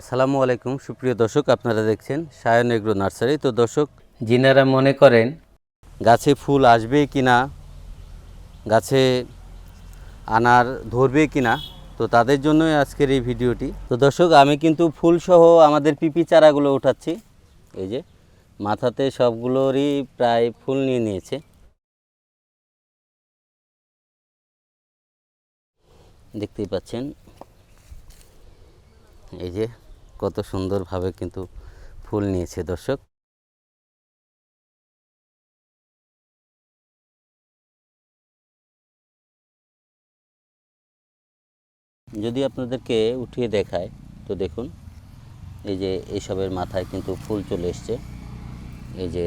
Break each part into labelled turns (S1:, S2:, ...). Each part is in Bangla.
S1: আসসালামু আলাইকুম। সুপ্রিয় দর্শক, আপনারা দেখছেন সায়ন এগ্রো নার্সারি। তো দর্শক, যিনারা মনে করেন গাছে ফুল আসবে কি না গাছে আনার ধরবে কি না তো তাদের জন্যই আজকের এই ভিডিওটি। তো দর্শক, আমি কিন্তু ফুলসহ আমাদের পিপি চারাগুলো উঠাচ্ছি। এই যে, মাথাতে সবগুলোরই প্রায় ফুল নিয়ে নিয়েছে। দেখতেই পাচ্ছেন? এই যে কত সুন্দরভাবে কিন্তু ফুল নিয়েছে দর্শক। যদি আপনাদেরকে উঠিয়ে দেখায় তো দেখুন, এই যে এইসবের মাথায় কিন্তু ফুল চলে এসছে। এই যে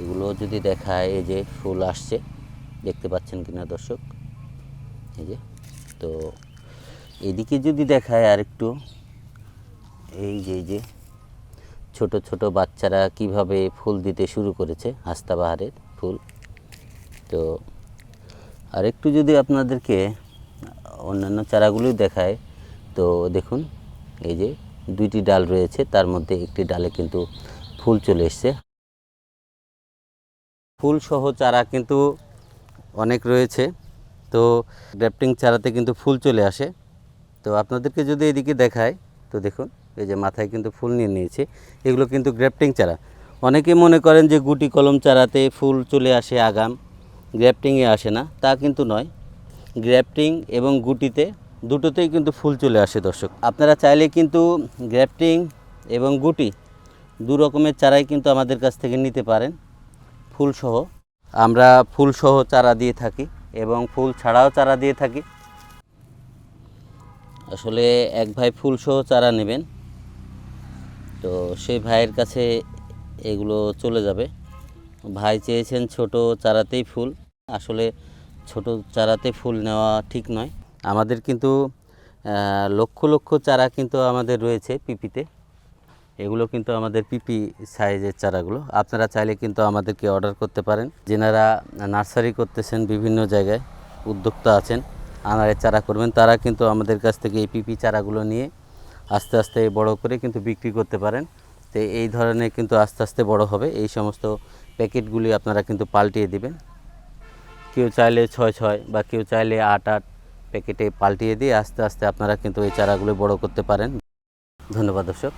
S1: এগুলো যদি দেখায়, এই যে ফুল আসছে, দেখতে পাচ্ছেন কিনা দর্শক? এই যে, তো এদিকে যদি দেখায় আর একটু এই যে যে, ছোট ছোট বাচ্চারা কীভাবে ফুল দিতে শুরু করেছে, হাস্তাবাহারের ফুল। তো আর একটু যদি আপনাদেরকে অন্যান্য চারাগুলো দেখায়, তো দেখুন, এই যে দুইটি ডাল রয়েছে, তার মধ্যে একটি ডালে কিন্তু ফুল চলে এসছে। ফুল সহ চারা কিন্তু অনেক রয়েছে, তো গ্রাফটিং চারাতে কিন্তু ফুল চলে আসে। তো আপনাদেরকে যদি এদিকে দেখায়, তো দেখুন। এই যে মাথায় কিন্তু ফুল নিয়ে নিয়েছে। এগুলো কিন্তু গ্রাফটিং চারা। অনেকে মনে করেন যে গুটি কলম চারাতে ফুল চলে আসে আগাম। গ্রাফটিংয়ে আসে না, তা কিন্তু নয়। গ্রাফটিং এবং গুটিতে দুটোতেই কিন্তু ফুল চলে আসে দর্শক। আপনারা চাইলে কিন্তু গ্রাফটিং এবং গুটি দু রকমের চারাই কিন্তু আমাদের কাছ থেকে নিতে পারেন। ফুলসহ আমরা ফুলসহ চারা দিয়ে থাকি এবং ফুল ছাড়াও চারা দিয়ে থাকি। আসলে এক ভাই ফুলসহ চারা নেবেন। তো সেই ভাইয়ের কাছে এগুলো চলে যাবে। ভাই চেয়েছেন ছোট চারাতেই ফুল। আসলে ছোট চারাতে ফুল নেওয়া ঠিক নয়। আমাদের কিন্তু লক্ষ লক্ষ চারা কিন্তু আমাদের রয়েছে পিপিতে। এগুলো কিন্তু আমাদের পিপি সাইজের চারাগুলো। আপনারা চাইলে কিন্তু আমাদেরকে অর্ডার করতে পারেন। যেনারা নার্সারি করতেছেন বিভিন্ন জায়গায়, উদ্যোক্তা আছেন আনারের চারা করবেন, তারা কিন্তু আমাদের কাছ থেকে এই পিপি চারাগুলো নিয়ে আস্তে আস্তে বড় করে কিন্তু বিক্রি করতে পারেন। তো এই ধরনের কিন্তু আস্তে আস্তে বড় হবে। এই সমস্ত প্যাকেটগুলি আপনারা কিন্তু পাল্টিয়ে দিবেন। কেউ চাইলে ছয় ছয় বা কেউ চাইলে আট আট প্যাকেটে পাল্টিয়ে দিয়ে আস্তে আস্তে আপনারা কিন্তু এই চারাগুলো বড় করতে পারেন। ধন্যবাদ দর্শক।